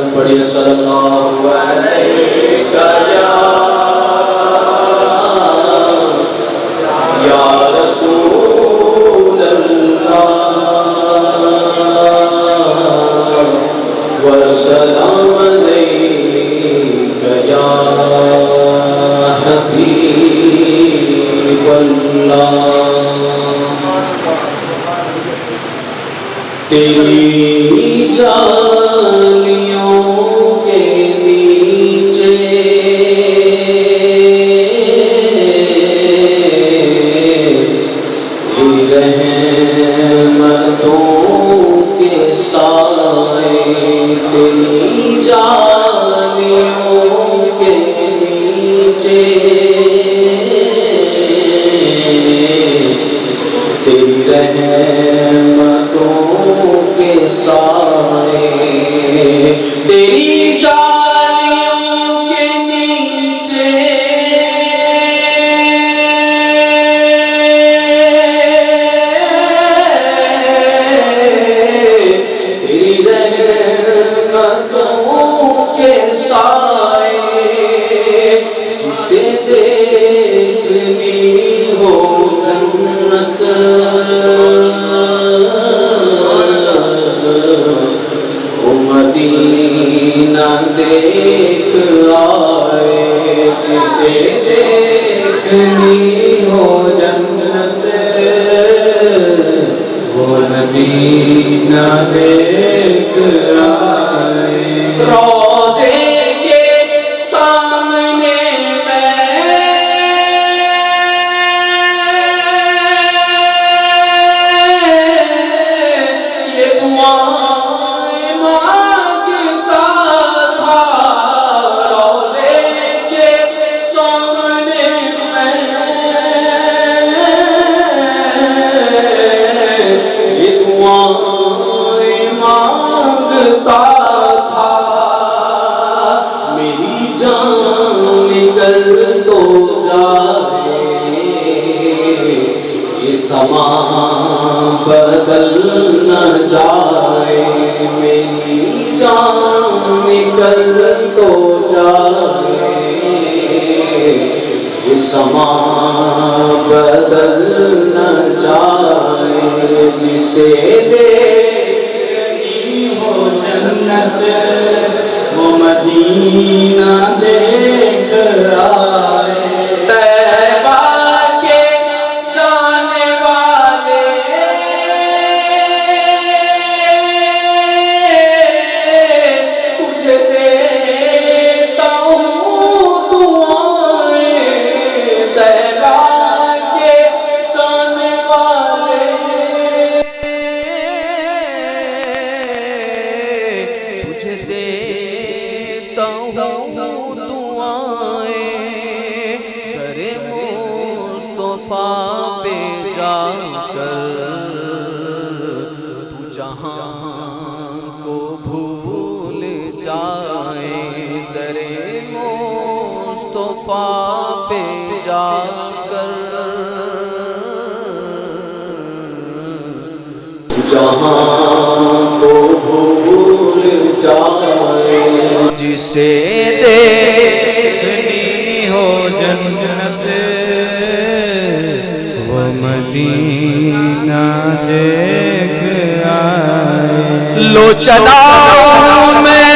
Muhammadin sallallahu alaihi wa sallam دیکھنی ہو جنت وہ مدینہ دیکھ آئے۔ جسے دیکھنی ہو جنت وہ مدینہ دیکھ آئے یہ سما بدل نہ جائے، میری جان نکل تو جائے۔ یہ سما بدل نہ جائے، جسے دیکھنی ہو جنت، وہ مدینہ دیتا دعائیں کرے مصطفیٰ پہ جا کر تو جہاں کو بھول جائے درے مصطفیٰ پہ جا کر جسے دیکھنی ہو جنت وہ مدینہ دیکھ آئے۔ لو چلا میں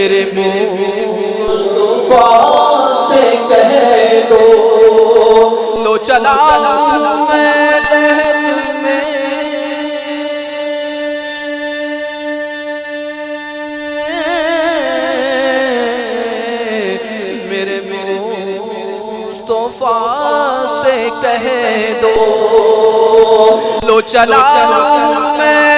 میرے مصطفیٰ سے کہہ دو۔ لو چلا میرے مصطفیٰ سے کہہ دو۔ لو چلا میں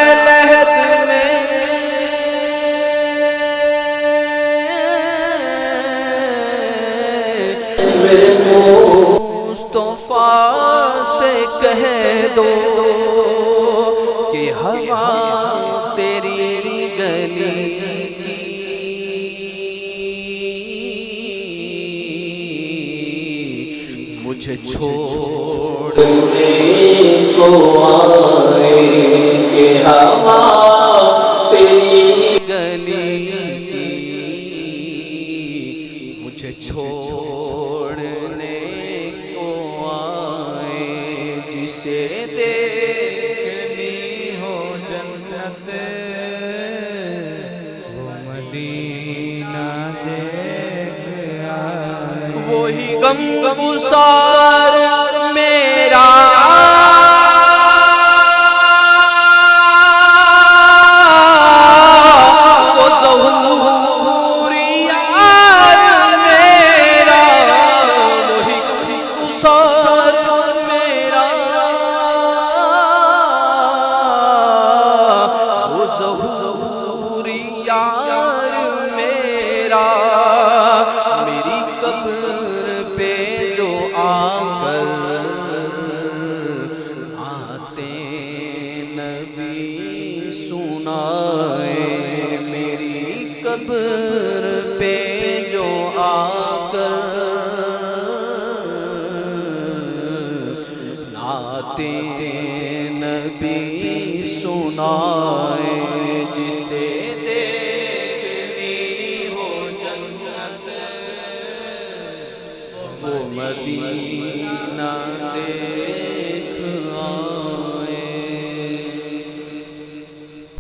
تیری گلی کی مجھے چھوڑنے کو آئے کہ ہوا جنت وہ مدینہ دیکھ آئے۔ وہی غم غم سارے سنائے میری قبر پہ جو آ کر ناتے نبی سنائے، جسے دیکھنی ہو جنت، وہ مدینہ